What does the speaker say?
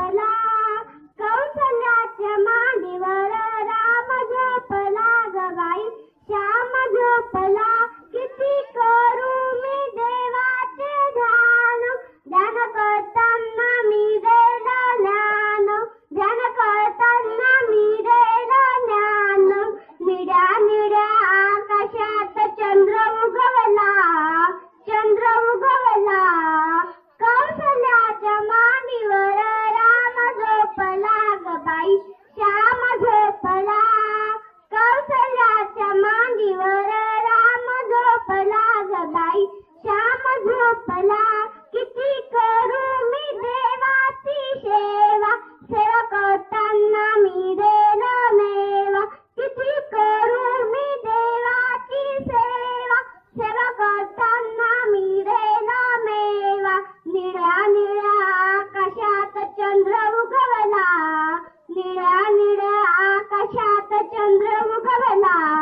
झोपला कौशल्याच्या राम झोपला गवाई श्याम झोपला श्याम झोपला कौशल्याच्या मांडीवर राम झोपला गबाई श्याम झोपला किती करू मी देवाची सेवा. सेवा करताना मी देन मेवा. किती करू मी देवाची सेवा. सेवा करताना मी देन मेवा. निळ्या निळ्या आकाशात चंद्र उगव निळ्या निळ्या आकाशात चंद्रमुख भला